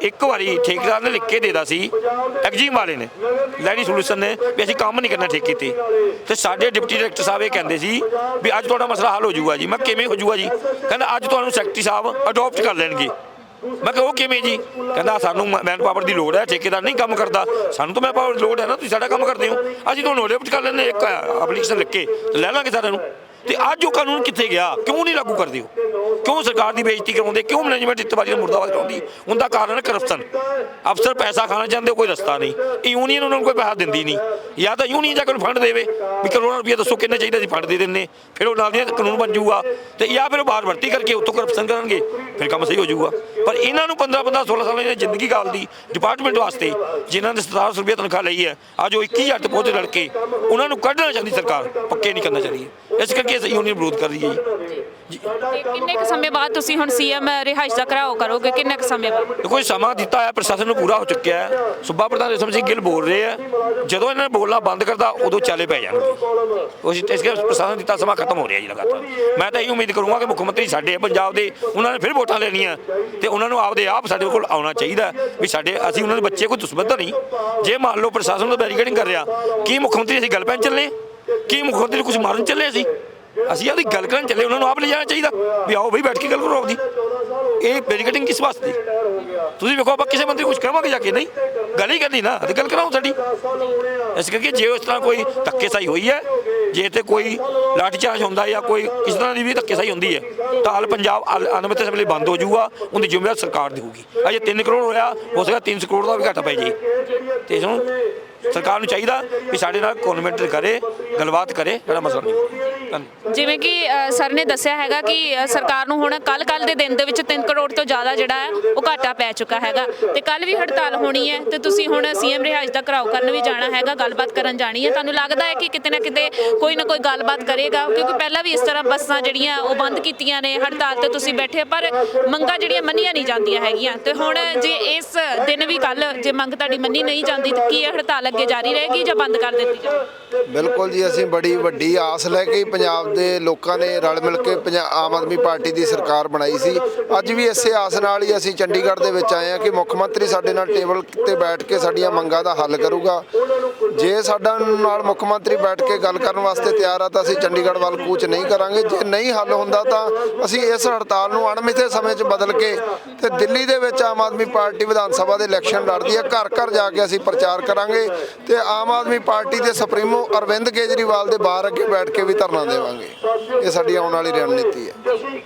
Speaker 3: ਇੱਕ ਵਾਰੀ ਠੇਕੇਦਾਰ ਨੇ ਲਿਖ ਕੇ ਦੇਦਾ ਸੀ, ਐਗਜੀਮ ਵਾਲੇ ਨੇ ਲੈਣੀ ਸੋਲੂਸ਼ਨ ਨੇ, ਵੀ ਅਸੀਂ ਕੰਮ ਨਹੀਂ ਕਰਨਾ ਠੇਕੇ ਤੇ ਤੇ ਸਾਡੇ ਡਿਪਟੀ ਡਾਇਰੈਕਟਰ ਸਾਹਿਬ ਇਹ ਕਹਿੰਦੇ ਸੀ ਵੀ ਅੱਜ ਤੁਹਾਡਾ ਮਸਲਾ ਹੱਲ ਹੋ ਜਾਊਗਾ ਜੀ। ਮੈਂ ਕਿਵੇਂ ਹੋ ਜਾਊਗਾ ਜੀ? ਕਹਿੰਦਾ, ਅੱਜ ਤੁਹਾਨੂੰ ਸੈਕਟਰੀ ਸਾਹਿਬ ਅਡਾਪਟ ਕਰ ਲੈਣਗੇ। ਮੈਂ ਕਿਹਾ, ਉਹ ਕਿਵੇਂ ਜੀ? ਕਹਿੰਦਾ, ਸਾਨੂੰ ਮੈਨ ਪਾਵਰ ਦੀ ਲੋੜ ਹੈ, ਠੇਕੇਦਾਰ ਨਹੀਂ ਕੰਮ ਕਰਦਾ। ਸਾਨੂੰ ਤਾਂ ਮੈਨ ਪਾਵਰ ਦੀ ਲੋੜ ਹੈ ਨਾ, ਤੁਸੀਂ ਸਾਡਾ ਕੰਮ ਕਰਦੇ ਹੋ। ਅਸੀਂ ਤੁਹਾਨੂੰ ਅਡਾਪਟ ਕਰ ਲੈਂਦੇ ਇੱਕ ਐਪਲੀਕੇਸ਼ਨ ਲਿਖ ਕੇ, ਲੈ ਲਾਂਗੇ ਸਾਰਿਆਂ ਨੂੰ। ਤੇ ਅੱਜ ਉਹ ਕਾਨੂੰਨ ਕਿੱਥੇ ਗਿਆ? ਕਿਉਂ ਨਹੀਂ ਲਾਗੂ ਕਰਦੇ ਹੋ ਕਿਉਂ ਸਰਕਾਰ ਦੀ ਬੇਇੱਜ਼ਤੀ ਕਰਾਉਂਦੇ? ਕਿਉਂ ਮੈਨੇਜਮੈਂਟ ਇਤਬਾਰੀ ਦਾ ਮੁਰਦਾਬਾਦ ਕਰਾਉਂਦੀ? ਉਹਦਾ ਕਾਰਨ ਹੈ ਕਰਪਸ਼ਨ ਅਫਸਰ ਪੈਸਾ ਖਾਣਾ ਚਾਹੁੰਦੇ ਕੋਈ ਰਸਤਾ ਨਹੀਂ। ਇਹ ਯੂਨੀਅਨ ਉਹਨਾਂ ਨੂੰ ਕੋਈ ਪੈਸਾ ਦਿੰਦੀ ਨਹੀਂ। ਜਾਂ ਤਾਂ ਯੂਨੀਅਨ ਜਾ ਕੇ ਫੰਡ ਦੇਵੇ। ਵੀ ਕਰੋੜਾਂ ਰੁਪਏ ਦੱਸੋ ਕਿੰਨੇ ਚਾਹੀਦਾ ਸੀ ਫੰਡ ਦੇ ਦਿੰਨੇ। ਫਿਰ ਉਹ ਨਾਲ ਦੀ ਕਾਨੂੰਨ ਬਣ ਜਾਊਗਾ। ਤੇ ਜਾਂ ਫਿਰ ਉਹ ਬਾਹਰ ਵਰਤੀ ਕਰਕੇ ਉੱਥੋਂ ਕਰਪਸ਼ਨ ਕਰਨਗੇ। ਫਿਰ ਕੰਮ ਸਹੀ ਹੋ ਜਾਊਗਾ। ਪਰ ਇਹਨਾਂ ਨੂੰ 15 15 16 ਸਾਲਾਂ ਦੀ ਜ਼ਿੰਦਗੀ ਗਾਲਦੀ ਡਿਪਾਰਟਮੈਂਟ ਵਾਸਤੇ ਜਿਨ੍ਹਾਂ ਨੇ 1700 ਰੁਪਏ ਤਨਖਾਹ ਲਈ ਹੈ, ਅੱਜ ਉਹ 21000 ਤੇ ਪਹੁੰਚ ਲੜਕੇ, ਉਹਨਾਂ ਨੂੰ ਕੱਢਣਾ ਚਾਹੁੰਦੀ ਸਰਕਾਰ। ਪੱਕੇ ਨਹੀਂ ਕਰਨਾ ਚਾਹੀਦੀ। ਇਸ ਕਰਕੇ ਅਸੀਂ ਯੂਨੀਅਨ ਵਿਰੋਧ ਕਰ ਰਹੀ ਹੈ ਜੀ।
Speaker 1: ਤੇ ਕਿੰਨੇ ਕੁ ਸਮੇਂ ਬਾਅਦ ਤੁਸੀਂ ਹੁਣ ਸੀਐਮ ਰਿਹਾਇਸ਼ ਦਾ ਘਰਾਓ ਕਰੋਗੇ? ਕਿੰਨੇ ਕੁ ਸਮੇਂ ਬਾਅਦ?
Speaker 3: ਦੇਖੋ ਇਹ ਸਮਾਂ ਦਿੱਤਾ ਹੈ ਪ੍ਰਸ਼ਾਸਨ ਨੂੰ ਪੂਰਾ ਹੋ ਚੁੱਕਿਆ ਹੈ। ਸੂਬਾ ਪ੍ਰਧਾਨ ਰੇਸ਼ਮ ਸਿੰਘ ਗਿੱਲ ਬੋਲ ਰਹੇ ਆ। ਜਦੋਂ ਇਹਨਾਂ ਨੇ ਬੋਲਣਾ ਬੰਦ ਕਰਦਾ ਉਦੋਂ ਚਾਲੇ ਪੈ ਜਾਣਗੇ। ਉਸ ਇਸ ਕਰਕੇ ਪ੍ਰਸ਼ਾਸਨ ਦਿੱਤਾ ਸਮਾਂ ਖਤਮ ਹੋ ਰਿਹਾ ਜੀ ਲਗਾਤਾਰ। ਮੈਂ ਤਾਂ ਇਹ ਉਮੀਦ ਕਰੂੰਗਾ ਕਿ ਮੁੱਖ ਮੰਤਰੀ ਸਾਡੇ ਪੰਜਾਬ ਦੇ ਉਹਨਾਂ ਨੇ ਫਿਰ ਵੋਟਾਂ ਲੈਣੀਆਂ। ਤੇ ਉਹਨਾਂ ਨੂੰ ਆਪਦੇ ਆਪ ਸਾਡੇ ਕੋਲ ਆਉਣਾ ਚਾਹੀਦਾ ਵੀ ਸਾਡੇ ਅਸੀਂ ਉਹਨਾਂ ਦੇ ਬੱਚੇ ਕੋਈ ਦੁਸ਼ਮਣ ਤਾਂ ਨਹੀਂ। ਜੇ ਮੰਨ ਲਓ ਪ੍ਰਸ਼ਾਸਨ ਨੂੰ ਬੈਰੀਕੇਡਿੰਗ ਕਰ ਰਿਹਾ ਕੀ ਮੁੱਖ ਮੰਤਰੀ ਅਸੀਂ ਗੱਲ ਪੈਣ ਚੱਲੇ? ਕੀ ਮੁੱਖ ਮੰਤਰੀ ਕੁਝ ਮਾਰਨ ਚੱਲੇ ਅਸੀਂ? ਅਸੀਂ ਉਹਦੀ ਗੱਲ ਕਰਨ ਚੱਲੇ, ਉਹਨਾਂ ਨੂੰ ਆਪ ਲੈ ਜਾਣਾ ਚਾਹੀਦਾ ਵੀ ਆਓ ਬਈ ਬੈਠ ਕੇ ਗੱਲ ਕਰੋ ਆਪਦੀ। ਇਹ ਬੈਰੀਕੇਡਿੰਗ ਕਿਸ ਵਾਸਤੇ? ਤੁਸੀਂ ਵੇਖੋ, ਆਪਾਂ ਕਿਸੇ ਬੰਦੇ ਕੁਝ ਕਰਾਵਾਂਗੇ ਜਾ ਕੇ, ਨਹੀਂ? ਗੱਲ ਹੀ ਕਰਨੀ ਨਾ ਤੇ ਗੱਲ ਕਰਾਓ ਸਾਡੀ। ਇਸ ਕਰਕੇ ਜੇ ਉਸ ਤਰ੍ਹਾਂ ਕੋਈ ਧੱਕੇਸ਼ਾਹੀ ਹੋਈ ਹੈ, ਜੇ ਤੇ ਕੋਈ ਲਾਠੀਚਾਰਜ ਹੁੰਦਾ ਜਾਂ ਕੋਈ ਕਿਸ ਤਰ੍ਹਾਂ ਦੀ ਵੀ ਧੱਕੇਸ਼ਾਹੀ ਹੁੰਦੀ ਹੈ ਤਾਂ ਹਾਲ ਪੰਜਾਬ ਅਨਮਿਤ ਸਮੇਂ ਬੰਦ ਹੋ ਜਾਊਗਾ, ਉਹਦੀ ਜ਼ਿੰਮੇਵਾਰੀ ਸਰਕਾਰ ਦੀ ਹੋਊਗੀ। ਅਜੇ 3 ਕਰੋੜ ਹੋਇਆ, ਹੋ ਸਕਦਾ 3 ਕਰੋੜ ਦਾ ਵੀ ਘਾਟਾ ਪੈ ਜੇ ਤੇ ਇਸ ਨੂੰ ਸਰਕਾਰ ਨੂੰ ਚਾਹੀਦਾ ਵੀ ਸਾਡੇ ਨਾਲ ਕਨਵੈਂਟ ਕਰੇ, ਗੱਲਬਾਤ ਕਰੇ, ਜਿਹੜਾ ਮਸਲਾ ਨਹੀਂ।
Speaker 1: ਜਿਵੇਂ ਕਿ ਅ, ਸਰ ਨੇ ਦੱਸਿਆ ਹੈਗਾ ਕਿ ਅ, ਸਰਕਾਰ ਨੂੰ ਹੁਣ ਕੱਲ ਕੱਲ ਦੇ ਦਿਨ ਦੇ ਵਿੱਚ 3 ਕਰੋੜ ਤੋਂ ਜ਼ਿਆਦਾ ਜਿਹੜਾ ਹੈ ਉਹ ਘਾਟਾ ਪੈ ਚੁੱਕਾ ਹੈਗਾ। ਤੇ ਕੱਲ ਵੀ ਹੜਤਾਲ ਹੋਣੀ ਹੈ ਤੇ ਤੁਸੀਂ ਹੁਣ ਸੀਐਮ ਰਿਹਾਇਸ਼ ਦਾ ਘਰਾਓ ਕਰਨ ਵੀ ਜਾਣਾ ਹੈਗਾ ਗੱਲਬਾਤ ਕਰਨ ਜਾਣੀ ਹੈ। ਤੁਹਾਨੂੰ ਲੱਗਦਾ ਹੈ ਕਿ ਕਿਤੇ ਨਾ ਕਿਤੇ ਕੋਈ ਨਾ ਕੋਈ ਗੱਲਬਾਤ ਕਰੇਗਾ? ਕਿਉਂਕਿ ਪਹਿਲਾਂ ਵੀ ਇਸ ਤਰ੍ਹਾਂ ਬੱਸਾਂ ਜਿਹੜੀਆਂ ਉਹ ਬੰਦ ਕੀਤੀਆਂ ਨੇ ਹੜਤਾਲ ਤੇ ਤੁਸੀਂ ਬੈਠੇ ਪਰ ਮੰਗਾਂ ਜਿਹੜੀਆਂ ਮੰਨੀਆਂ ਨਹੀਂ ਜਾਂਦੀਆਂ ਹੈਗੀਆਂ। ਤੇ ਹੁਣ ਜੇ ਇਸ ਦਿਨ ਵੀ ਕੱਲ ਜੇ ਮੰਗ ਤੁਹਾਡੀ ਮੰਨੀ ਨਹੀਂ ਜਾਂਦੀ ਤਾਂ ਕੀ ਇਹ ਹੜਤਾਲ ਅੱਗੇ ਜਾਰੀ ਰਹੇਗੀ ਜਾਂ ਬੰਦ ਕਰ ਦਿੱਤੀ ਜਾਵੇ?
Speaker 4: ਬਿਲਕੁਲ ਜੀ ਅਸੀਂ ਬੜੀ ਵੱਡੀ ਆਸ ਲੈ ਕੇ ਹੀ ਪੰਜਾਬ ਪੰਜਾਬ ਦੇ ਲੋਕਾਂ ਨੇ ਰਲ ਮਿਲ ਕੇ ਪੰਜਾ- ਆਮ ਆਦਮੀ ਪਾਰਟੀ ਦੀ ਸਰਕਾਰ ਬਣਾਈ ਸੀ। ਅੱਜ ਵੀ ਇਸੇ ਆਸ ਨਾਲ ਹੀ ਅਸੀਂ ਚੰਡੀਗੜ੍ਹ ਦੇ ਵਿੱਚ ਆਏ ਹਾਂ ਕਿ ਮੁੱਖ ਮੰਤਰੀ ਸਾਡੇ ਨਾਲ ਟੇਬਲ ਤੇ ਬੈਠ ਕੇ ਸਾਡੀਆਂ ਮੰਗਾਂ ਦਾ ਹੱਲ ਕਰੂਗਾ। ਜੇ ਸਾਡਾ ਨਾਲ ਮੁੱਖ ਮੰਤਰੀ ਬੈਠ ਕੇ ਗੱਲ ਕਰਨ ਵਾਸਤੇ ਤਿਆਰ ਆ ਤਾਂ ਅਸੀਂ ਚੰਡੀਗੜ੍ਹ ਵੱਲ ਕੂਚ ਨਹੀਂ ਕਰਾਂਗੇ। ਜੇ ਨਹੀਂ ਹੱਲ ਹੁੰਦਾ ਤਾਂ ਅਸੀਂ ਇਸ ਹੜਤਾਲ ਨੂੰ ਅਣਮਿੱਥੇ ਸਮੇਂ 'ਚ ਬਦਲ ਕੇ ਤੇ ਦਿੱਲੀ ਦੇ ਵਿੱਚ ਆਮ ਆਦਮੀ ਪਾਰਟੀ ਵਿਧਾਨ ਸਭਾ ਦੇ ਇਲੈਕਸ਼ਨ ਲੜਦੀ ਹੈ ਘਰ ਘਰ ਜਾ ਕੇ ਅਸੀਂ ਪ੍ਰਚਾਰ ਕਰਾਂਗੇ ਤੇ ਆਮ ਆਦਮੀ ਪਾਰਟੀ ਦੇ ਸੁਪਰੀਮੋ ਅਰਵਿੰਦ ਕੇਜਰੀਵਾਲ ਦੇ ਬਾਹਰ ਅੱਗੇ ਬੈਠ ਕੇ ਵੀ ਧਰਨਾ ਦੇਵਾਂਗੇ। ਇਹ ਸਾਡੀ ਆਉਣ ਵਾਲੀ ਰਣਨੀਤੀ ਹੈ।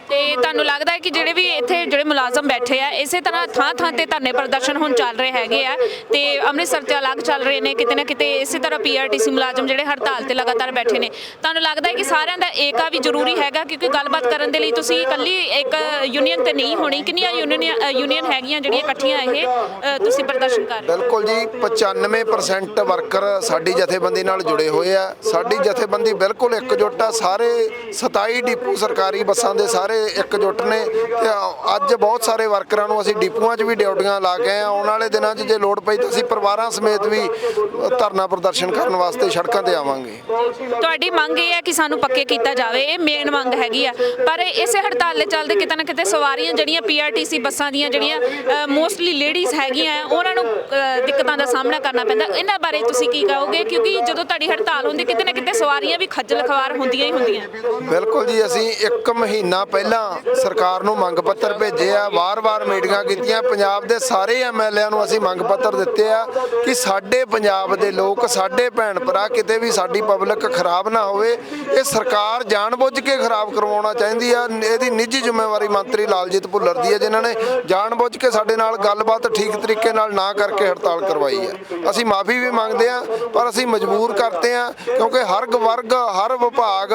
Speaker 1: ਤੇ ਤੁਹਾਨੂੰ ਲੱਗਦਾ ਹੈ ਕਿ ਜਿਹੜੇ ਵੀ ਇੱਥੇ ਜਿਹੜੇ ਮੁਲਾਜ਼ਮ ਬੈਠੇ ਆ ਇਸੇ ਤਰ੍ਹਾਂ ਥਾਂ ਥਾਂ ਤੇ ਧਰਨੇ ਪ੍ਰਦਰਸ਼ਨ ਹੁਣ ਚੱਲ ਰਹੇ ਹੈਗੇ ਆ ਤੇ ਅੰਮ੍ਰਿਤਸਰ ਤੇ ਅਲੱਗ ਚੱਲ ਰਹੇ ਨੇ ਕਿਤੇ ਨਾ ਕਿਤੇ ਇਸੇ ਤਰ੍ਹਾਂ ਪੀਆਰਟੀਸੀ ਮੁਲਾਜ਼ਮ ਜਿਹੜੇ ਹੜਤਾਲ ਤੇ ਲਗਾਤਾਰ ਬੈਠੇ ਨੇ। ਤੁਹਾਨੂੰ ਲੱਗਦਾ ਹੈ ਕਿ ਸਾਰਿਆਂ ਦਾ ਏਕਾ ਵੀ ਜ਼ਰੂਰੀ ਹੈਗਾ ਕਿਉਂਕਿ ਗੱਲਬਾਤ ਕਰਨ ਦੇ ਲਈ ਤੁਸੀਂ ਇਕੱਲੀ ਇੱਕ ਯੂਨੀਅਨ ਤੇ ਨਹੀਂ ਹੋਣੀ ਕਿੰਨੀਆਂ ਯੂਨੀਅਨ ਯੂਨੀਅਨ ਹੈਗੀਆਂ ਜਿਹੜੀਆਂ ਇਕੱਠੀਆਂ ਇਹ ਤੁਸੀਂ ਪ੍ਰਦਰਸ਼ਨ ਕਰ ਰਹੇ
Speaker 4: ਬਿਲਕੁਲ ਜੀ 95% ਵਰਕਰ ਸਾਡੀ ਜਥੇਬੰਦੀ ਨਾਲ ਜੁੜੇ ਹੋਏ ਆ। ਸਾਡੀ ਜਥੇਬੰਦੀ ਬਿਲਕੁਲ ਇਕਜੁੱਟ ਆ। ਸਾਰੇ 27 ਡਿਪੂ ਸਰਕਾਰੀ ਬੱਸਾਂ ਦੇ ਸਾਰੇ ਇਕਜੁੱਟ ਨੇ ਤੇ ਅੱਜ ਬਹੁਤ ਸਾਰੇ ਵਰਕਰਾਂ ਨੂੰ ਅਸੀਂ ਡਿਪੂਆਂ 'ਚ ਵੀ ਡਿਊਟੀਆਂ ਲਾ ਕੇ ਆਉਣ ਵਾਲੇ ਦਿਨਾਂ 'ਚ ਜੇ ਲੋੜ ਪਈ ਤਾਂ ਅਸੀਂ ਪਰਿਵਾਰਾਂ ਸਮੇਤ ਵੀ ਧਰਨਾ ਪ੍ਰਦਰਸ਼ਨ ਕਰਨ ਵਾਸਤੇ ਸੜਕਾਂ ਤੇ ਆਵਾਂਗੇ।
Speaker 1: ਤੁਹਾਡੀ ਮੰਗ ਇਹ ਹੈ ਕਿ ਸਾਨੂੰ ਪੱਕੇ ਕੀਤਾ ਜਾਵੇ, ਇਹ ਮੇਨ ਮੰਗ ਹੈਗੀ ਆ। ਪਰ ਇਸੇ ਹੜਤਾਲ ਦੇ ਚੱਲਦੇ ਕਿਤੇ ਨਾ ਕਿਤੇ ਸਵਾਰੀਆਂ ਜਿਹੜੀਆਂ ਪੀਆਰਟੀਸੀ ਬੱਸਾਂ ਦੀਆਂ ਜਿਹੜੀਆਂ ਮੋਸਟਲੀ ਲੇਡੀਜ਼ ਹੈਗੀਆਂ ਉਹਨਾਂ ਨੂੰ ਦਿੱਕਤਾਂ ਦਾ ਸਾਹਮਣਾ ਕਰਨਾ ਪੈਂਦਾ। ਇਹਨਾਂ ਬਾਰੇ ਤੁਸੀਂ ਕੀ ਕਹੋਗੇ? ਕਿਉਂਕਿ ਜਦੋਂ ਤੁਹਾਡੀ ਹੜਤਾਲ ਹੁੰਦੀ, ਕਿਤੇ ਨਾ ਕਿਤੇ ਸਵਾਰੀਆਂ ਵੀ ਖੱਜਲ ਖਵਾਰ ਹੁੰਦੀਆਂ ਹੀ ਹੁੰਦੀਆਂ।
Speaker 4: ਬਿਲਕੁਲ ਜੀ, ਅਸੀਂ ਇੱਕ ਮਹੀਨਾ ਪਹਿਲਾਂ ਸਰਕਾਰ ਨੂੰ ਮੰਗ ਪੱਤਰ ਭੇਜੇ ਆ। ਵਾਰ-ਵਾਰ ਮੀਟਿੰਗਾਂ ਕੀਤੀਆਂ। ਪੰਜਾਬ ਦੇ ਸਾਰੇ ਐਮਐਲਏਆਂ ਨੂੰ ਅਸੀਂ ਮੰਗ ਪੱਤਰ ਦਿੱਤੇ ਆ ਕਿ ਸਾਡੇ ਪੰਜਾਬ ਦੇ ਲੋਕ, ਸਾਡੇ ਭੈਣ ਭਰਾ ਕਿਤੇ ਵੀ ਸਾਡੀ ਪਬਲਿਕ ਖਰਾਬ ਨਾ ਹੋਵੇ। ਇਹ ਸਰਕਾਰ ਜਾਣਬੁੱਝ ਕੇ ਖਰਾਬ ਕਰਵਾਉਣਾ ਚਾਹੁੰਦੀ ਆ। ਇਹਦੀ ਨਿੱਜੀ ਜ਼ਿੰਮੇਵਾਰੀ ਮੰਤਰੀ ਲਾਲਜੀਤ ਭੁੱਲਰ ਦੀ ਹੈ ਜਿਨ੍ਹਾਂ ਨੇ ਜਾਣਬੁੱਝ ਕੇ ਸਾਡੇ ਨਾਲ ਗੱਲਬਾਤ ਠੀਕ ਤਰੀਕੇ ਨਾਲ ਨਾ ਕਰਕੇ ਹੜਤਾਲ ਕਰਵਾਈ ਹੈ ਅਸੀਂ ਮਾਫੀ ਵੀ ਮੰਗਦੇ ਆ, ਪਰ ਅਸੀਂ ਮਜਬੂਰ ਕਰਤੇ ਆ, ਕਿਉਂਕਿ ਹਰ ਵਰਗ, ਹਰ ਵਿਭਾਗ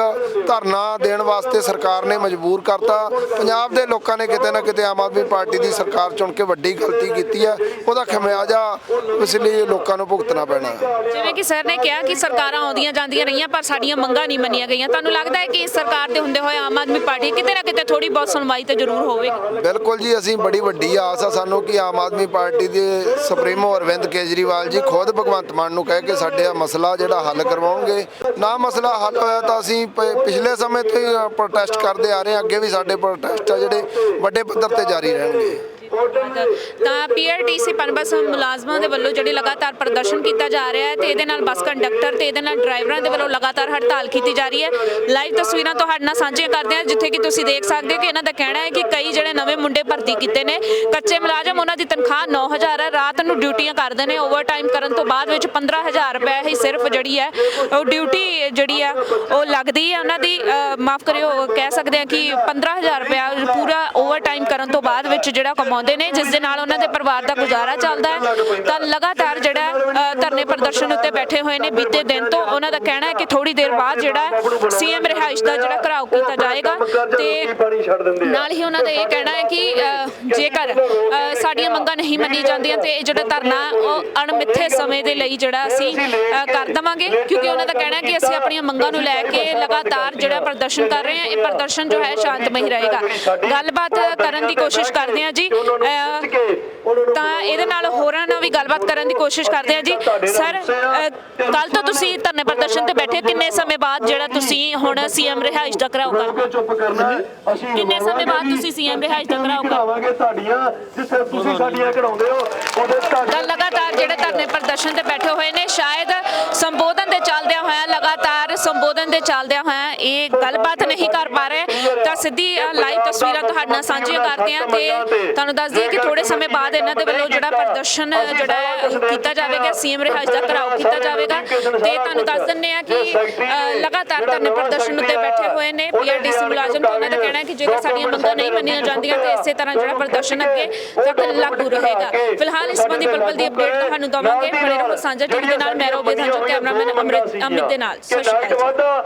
Speaker 4: ਧਰਨਾ ਦੇਣ ਵਾਸਤੇ ਸਰਕਾਰ ਨੇ ਮਜਬੂਰ ਕਰਤਾ। ਪੰਜਾਬ ਦੇ ਲੋਕਾਂ ਨੇ ਕਿਤੇ ਨਾ ਕਿਤੇ ਆਮ ਆਦਮੀ ਪਾਰਟੀ ਦੀ ਸਰਕਾਰ ਚੁਣ ਕੇ ਵੱਡੀ ਗਲਤੀ ਕੀਤੀ ਆ ਉਹਦਾ ਖਮਿਆਜਾ ਇਸ ਲਈ ਲੋਕਾਂ ਨੂੰ ਭੁਗਤਣਾ ਪੈਣਾ
Speaker 1: ਜਿਵੇਂ ਕਿ ਸਰ ਨੇ ਕਿਹਾ ਕਿ ਸਰਕਾਰਾਂ ਆਉਂਦੀਆਂ ਜਾਂਦੀਆਂ ਰਹੀਆਂ ਪਰ ਸਾਡੀਆਂ ਮੰਗਾਂ ਨਹੀਂ ਮੰਨੀਆਂ ਗਈਆਂ। ਤੁਹਾਨੂੰ ਲੱਗਦਾ ਹੈ ਕਿ ਇਸ ਸਰਕਾਰ ਦੇ ਹੁੰਦੇ ਹੋਏ ਆਮ ਆਦਮੀ ਪਾਰਟੀ ਕਿਤੇ ਨਾ ਕਿਤੇ ਥੋੜੀ ਬਹੁਤ ਸੁਣਵਾਈ ਤੇ ਜ਼ਰੂਰ ਹੋਵੇਗੀ
Speaker 4: ਬਿਲਕੁਲ ਜੀ ਅਸੀਂ ਬੜੀ ਵੱਡੀ ਆਸ ਆ ਸਾਨੂੰ ਕਿ ਆਮ ਆਦਮੀ ਪਾਰਟੀ ਦੇ ਸੁਪਰੀਮੋ ਅਰਵਿੰਦ ਕੇਜਰੀਵਾਲ ਜੀ ਖੁਦ ਭਗਵੰਤ ਮਾਨ ਨੂੰ ਕਹਿ ਕੇ ਸਾਡੇ ਆ ਮਸਲਾ ਜਿਹੜਾ ਹੱਲ ਕਰਵਾਉਣਗੇ। ਨਾ ਮਸਲਾ ਹੱਲ ਹੋਇਆ ਤਾਂ ਅਸੀਂ ਪ- ਪਿਛਲੇ ਸਮੇਂ ਤੋਂ ਹੀ ਪ੍ਰੋਟੈਸਟ ਕਰਦੇ ਆ ਰਹੇ ਹਾਂ ਅੱਗੇ ਵੀ ਸਾਡੇ ਪ੍ਰੋਟੈਸਟ ਆ ਜਿਹੜੇ ਵੱਡੇ ਪੱਧਰ ਤੇ ਜਾਰੀ ਰਹਿਣਗੇ।
Speaker 1: ਤਾਂ ਪੀਆਰਟੀਸੀ ਪਨਬਸ ਮੁਲਾਜ਼ਮਾਂ ਦੇ ਵੱਲੋਂ ਜਿਹੜੀ ਲਗਾਤਾਰ ਪ੍ਰਦਰਸ਼ਨ ਕੀਤਾ ਜਾ ਰਿਹਾ ਹੈ ਤੇ ਇਹਦੇ ਨਾਲ ਬੱਸ ਕੰਡਕਟਰ ਤੇ ਇਹਦੇ ਨਾਲ ਡਰਾਈਵਰਾਂ ਦੇ ਵੱਲੋਂ ਲਗਾਤਾਰ ਹੜਤਾਲ ਕੀਤੀ ਜਾ ਰਹੀ ਹੈ। ਲਾਈਵ ਤਸਵੀਰਾਂ ਤੁਹਾਡੇ ਨਾਲ ਸਾਂਝੀਆਂ ਕਰਦੇ ਹਾਂ ਜਿੱਥੇ ਕਿ ਤੁਸੀਂ ਦੇਖ ਸਕਦੇ ਹੋ ਕਿ ਇਹਨਾਂ ਦਾ ਕਹਿਣਾ ਹੈ ਕਿ ਕਈ ਜਿਹੜੇ ਨਵੇਂ ਮੁੰਡੇ ਭਰਤੀ ਕੀਤੇ ਨੇ। ਕੱਚੇ ਮੁਲਾਜ਼ਮ ਉਹਨਾਂ ਦੀ ਤਨਖਾਹ 9000 ਹੈ ਰਾਤ ਨੂੰ ਡਿਊਟੀਆਂ ਕਰਦੇ ਨੇ ਓਵਰਟਾਈਮ ਕਰਨ ਤੋਂ ਬਾਅਦ ਵਿੱਚ 15000 ਰੁਪਏ ਹੀ ਸਿਰਫ ਜਿਹੜੀ ਹੈ ਉਹ ਡਿਊਟੀ ਜਿਹੜੀ ਆ ਉਹ ਲੱਗਦੀ ਹੈ। ਉਹਨਾਂ ਦੀ ਮਾਫ ਕਰਿਓ ਕਹਿ ਸਕਦੇ ਹਾਂ ਕਿ 15000 ਰੁਪਏ ਪੂਰਾ ਓਵਰਟਾਈਮ ਕਰਨ ਤੋਂ ਬਾਅਦ ਵਿੱਚ ਜਿਹੜਾ ਕਮਾਉਂਦੇ ਨੇ, ਜਿਸ ਦੇ ਨਾਲ ਉਹਨਾਂ ਦੇ ਪਰਿਵਾਰ ਦਾ ਗੁਜ਼ਾਰਾ ਚੱਲਦਾ ਹੈ। ਤਾਂ ਲਗਾਤਾਰ ਜਿਹੜਾ ਧਰਨੇ ਪ੍ਰਦਰਸ਼ਨ ਉੱਤੇ ਬੈਠੇ ਹੋਏ ਨੇ, ਬੀਤੇ ਦਿਨ ਤੋਂ ਉਹਨਾਂ ਦਾ ਕਹਿਣਾ ਹੈ ਕਿ ਥੋੜੀ ਦੇਰ ਬਾਅਦ ਜਿਹੜਾ ਸੀਐਮ ਰਿਹਾਇਸ਼ ਦਾ ਜਿਹੜਾ ਘਰਾਓ ਕੀਤਾ ਜਾਏਗਾ। ਤੇ ਨਾਲ ਹੀ ਉਹਨਾਂ ਦਾ ਇਹ ਕਹਿਣਾ ਹੈ ਕਿ ਜੇਕਰ ਸਾਡੀਆਂ ਮੰਗਾਂ ਨਹੀਂ ਮੰਨੀ ਜਾਂਦੀਆਂ ਤੇ ਇਹ ਜਿਹੜਾ ਧਰਨਾ, ਉਹ ਅਣਮਿੱਥੇ ਸਮੇਂ ਦੇ ਲਈ ਜਿਹੜਾ ਅਸੀਂ ਕਰ ਦਵਾਂਗੇ। ਕਿਉਂਕਿ ਉਹਨਾਂ ਦਾ ਕਹਿਣਾ ਹੈ ਕਿ ਅਸੀਂ ਆਪਣੀਆਂ ਮੰਗਾਂ ਨੂੰ ਲੈ ਕੇ ਲਗਾਤਾਰ ਜਿਹੜਾ ਪ੍ਰਦਰਸ਼ਨ ਕਰ ਰਹੇ ਹਾਂ। ਇਹ ਪ੍ਰਦਰਸ਼ਨ ਜੋ ਹੈ, ਸ਼ਾਂਤਮਈ ਰਹੇਗਾ। ਗੱਲਬਾਤ ਕਰਨ ਦੀ ਕੋਸ਼ਿਸ਼ ਕਰਦੇ ਹਾਂ ਜੀ। ਤਾਂ ਇਹਦੇ ਨਾਲ ਹੋਰਾਂ ਨਾਲ ਵੀ ਗੱਲਬਾਤ ਕਰਨ ਦੀ ਕੋਸ਼ਿਸ਼ ਕਰਦੇ ਹਾਂ ਜੀ। ਸਰ ਕੱਲ ਤੋਂ ਤੁਸੀਂ ਧਰਨੇ ਪ੍ਰਦਰਸ਼ਨ ਤੇ ਬੈਠੇ। ਕਿੰਨੇ ਸਮੇਂ ਬਾਅਦ ਜਿਹੜਾ ਤੁਸੀਂ ਹੁਣ ਸੀਐਮ ਰਿਹਾਇਸ਼ ਦਾ ਘਰਾਓ ਕਰ
Speaker 5: ਚੁੱਪ ਕਰਨਾ ਹੈ। ਅਸੀਂ
Speaker 1: ਕਿੰਨੇ ਸਮੇਂ ਬਾਅਦ ਤੁਸੀਂ ਸੀਐਮ ਰਿਹਾਇਸ਼ ਦਾ ਕਰਾਓਗੇ?
Speaker 5: ਸਾਡੀਆਂ ਜਿੱਥੇ ਤੁਸੀਂ ਸਾਡੀਆਂ ਕਢਾਉਂਦੇ ਹੋ ਉਹਦੇ
Speaker 1: ਤਾਂ ਲਗਾਤਾਰ ਜਿਹੜੇ ਧਰਨੇ ਪ੍ਰਦਰਸ਼ਨ ਤੇ ਬੈਠੇ ਹੋਏ ਨੇ ਸ਼ਾਇਦ ਸੰਬੋਧਨ ਦੇ ਚੱਲਦਿਆਂ ਹੋਇਆਂ ਲਗਾਤਾਰ ਸੰਬੋਧਨ ਦੇ ਚੱਲਦਿਆਂ ਹੋਇਆਂ ਇਹ ਗੱਲਬਾਤ ਨਹੀਂ ਕਰ ਪਾ ਰਹੇ। ਤਾਂ ਸਿੱਧੀ ਲਾਈਵ ਤਸਵੀਰਾਂ ਤੁਹਾਡੇ ਨਾਲ ਸਾਂਝੀਆਂ ਕਰਦੇ ਹਾਂ ਤੇ ਤੁਹਾਨੂੰ ਦੱਸ ਦਈਏ ਕਿ ਥੋੜੇ ਸਮੇਂ ਬਾਅਦ ਇਹਨਾਂ ਦੇ ਵੱਲੋਂ ਜਿਹੜਾ ਪ੍ਰਦਰਸ਼ਨ ਜਿਹੜਾ ਕੀਤਾ ਜਾਵੇਗਾ ਸੀਐਮ ਰਿਹਾਇਸ਼ ਦਾ ਘਰਾਓ ਕੀਤਾ ਜਾਵੇਗਾ ਤੇ ਤੁਹਾਨੂੰ ਦੱਸ ਦਿੰਨੇ ਆ ਕਿ ਲਗਾਤਾਰ ਧਰਨੇ ਪ੍ਰਦਰਸ਼ਨ ਉੱਤੇ ਬੈਠੇ ਹੋਏ ਨੇ ਪੀਆਰਡੀਸੀ ਮੁਲਾਜ਼ਮ ਤੇ ਉਹਨਾਂ ਦਾ ਕਹਿਣਾ ਹੈ ਕਿ ਜੇਕਰ ਸਾਡੀਆਂ ਮੰਗਾਂ ਨਹੀਂ ਮੰਨੀਆਂ ਜਾਂਦੀਆਂ ਤੇ ਇਸੇ ਤਰ੍ਹਾਂ ਜਿਹੜਾ ਪ੍ਰਦਰਸ਼ਨ ਅੱਗੇ ਤੱਕ ਲਾਗੂ ਰਹੇਗਾ। ਫਿਲਹਾਲ ਇਸ ਸੰਬੰਧੀ ਪਲ ਪਲ ਦੀ ਅਪਡੇਟ ਤੁਹਾਨੂੰ ਦਵਾਂਗੇ। ਬਣੇ ਰਹੋ ਸਾਂਝਾ ਟੀਵੀ ਦੇ ਨਾਲ ਮੈਂ ਰੋਬੇ ਦਾ ਕੈਮਰਾਮੈਨ ਅਮਰਿਤ ਅਮਿਤ ਦੇ ਨਾਲ। ਸਤਿ ਸ਼੍ਰੀ ਅਕਾਲ